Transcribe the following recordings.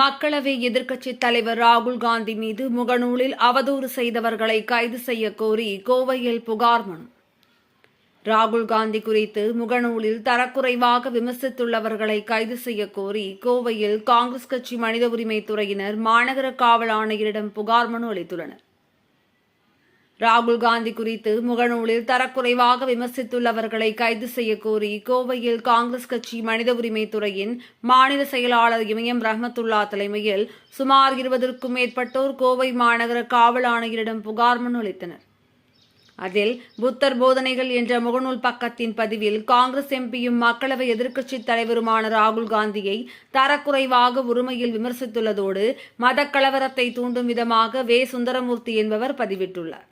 மக்களவை எதிர்க்கட்சித் தலைவர் ராகுல் காந்தி மீது முகநூலில் அவதூறு செய்தவர்களை கைது செய்ய கோரி கோவையில் புகார் மனு. ராகுல் காந்தி குறித்து முகநூலில் தரக்குறைவாக விமர்சித்துள்ளவர்களை கைது செய்ய கோரி கோவையில் காங்கிரஸ் கட்சி மனித உரிமை துறையினர் மாநகர காவல் ஆணையரிடம் புகார் மனு அளித்துள்ளனர். ராகுல் காந்தி குறித்து முகநூலில் தரக்குறைவாக விமர்சித்துள்ளவர்களை கைது செய்ய கோரி கோவையில் காங்கிரஸ் கட்சி மனித உரிமை துறையின் மாநில செயலாளர் இமயம் ரஹமத்துல்லா தலைமையில் சுமார் இருபதற்கும் மேற்பட்டோர் கோவை மாநகர காவல் ஆணையரிடம் புகார் மனு அளித்தனர் அதில் புத்தர் போதனைகள் என்ற முகநூல் பக்கத்தின் பதிவில் காங்கிரஸ் எம்பியும் மக்களவை எதிர்க்கட்சித் தலைவருமான ராகுல் காந்தியை தரக்குறைவாக உரிமையில் விமர்சித்துள்ளதோடு மதக்கலவரத்தை தூண்டும் விதமாக வே. சுந்தரமூர்த்தி என்பவர் பதிவிட்டுள்ளார்.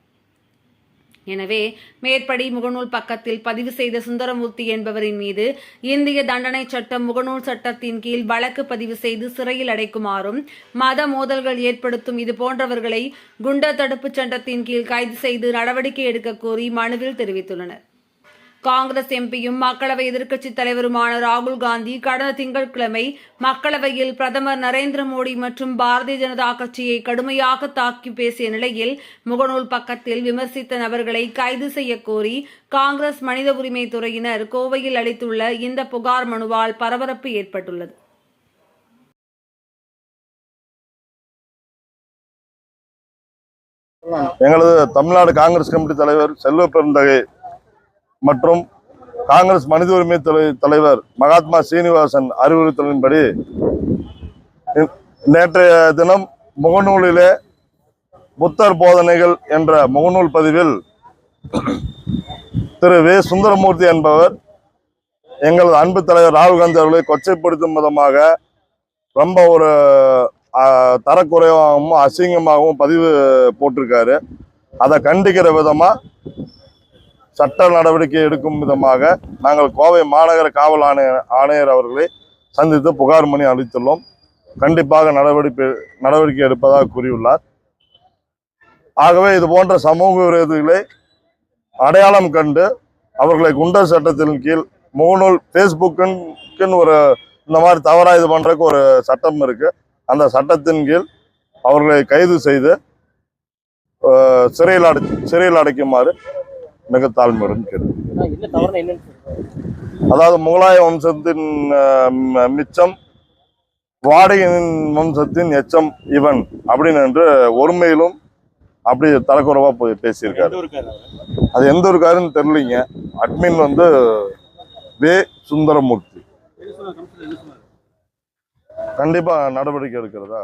எனவே மேற்படி முகநூல் பக்கத்தில் பதிவு செய்த சுந்தரமூர்த்தி என்பவரின் மீது இந்திய தண்டனை சட்டம் முகநூல் சட்டத்தின் கீழ் வழக்கு பதிவு செய்து சிறையில் அடைக்குமாறும் மத மோதல்கள் ஏற்படுத்தும் இது போன்றவர்களை குண்டர் தடுப்புச் சட்டத்தின் கீழ் கைது செய்து நடவடிக்கை எடுக்க கோரி மனுவில் தெரிவித்துள்ளனர். காங்கிரஸ் எம்பியும் மக்களவை எதிர்க்கட்சித் தலைவருமான ராகுல் காந்தி கடந்த திங்கட்கிழமை மக்களவையில் பிரதமர் நரேந்திர மோடி மற்றும் பாரதிய ஜனதா கட்சியை கடுமையாக தாக்கி பேசிய நிலையில் முகநூல் பக்கத்தில் விமர்சித்த நபர்களை கைது செய்ய கோரி காங்கிரஸ் மனித உரிமை துறையினர் கோவையில் அளித்துள்ள இந்த புகார் மனுவால் பரபரப்பு ஏற்பட்டுள்ளது. எங்களது தமிழ்நாடு காங்கிரஸ் கமிட்டி தலைவர் செல்வ பெருந்தகை மற்றும் காங்கிரஸ் மனித உரிமை தலைவர் மகாத்மா சீனிவாசன் அறிவுறுத்தலின்படி நேற்றைய தினம் முகநூலிலே புத்தர் போதனைகள் என்ற முகநூல் பதிவில் திரு வே. சுந்தரமூர்த்தி என்பவர் எங்களது அன்பு தலைவர் ராகுல் காந்தி அவர்களை கொச்சைப்படுத்தும் விதமாக ரொம்ப ஒரு தரக்குறைவாகவும் அசிங்கமாகவும் பதிவு போட்டிருக்காரு. அதை கண்டிக்கிற விதமாக சட்ட நடவடிக்கை எடுக்கும் விதமாக நாங்கள் கோவை மாநகர காவல் ஆணையர் ஆணையர் அவர்களை சந்தித்து புகார் மணி அளித்துள்ளோம். கண்டிப்பாக நடவடிக்கை நடவடிக்கை எடுப்பதாக கூறியுள்ளார். ஆகவே இது போன்ற சமூக விரோதிகளை அடையாளம் கண்டு அவர்களை குண்டர் சட்டத்தின் கீழ் முகநூல் ஃபேஸ்புக்குன்னு ஒரு இந்த மாதிரி தவறாக இது பண்ணுறதுக்கு ஒரு சட்டம் இருக்கு. அந்த சட்டத்தின் கீழ் அவர்களை கைது செய்து சிறையில் அடை சிறையில் அடைக்குமாறு மிக தாழ்மையுடன் கேட்டு. அதாவது முகலாய வம்சத்தின் மிச்சம் வாடகையின் வம்சத்தின் எச்சம் இவன் அப்படின்னு என்று ஒருமையிலும் அப்படி தரக்குறைவா போய் பேசியிருக்காரு? அது எந்த ஒரு காருன்னு தெரியலீங்க. அட்மின் வந்து வே. சுந்தரமூர்த்தி. கண்டிப்பா நடவடிக்கை எடுக்கிறதா?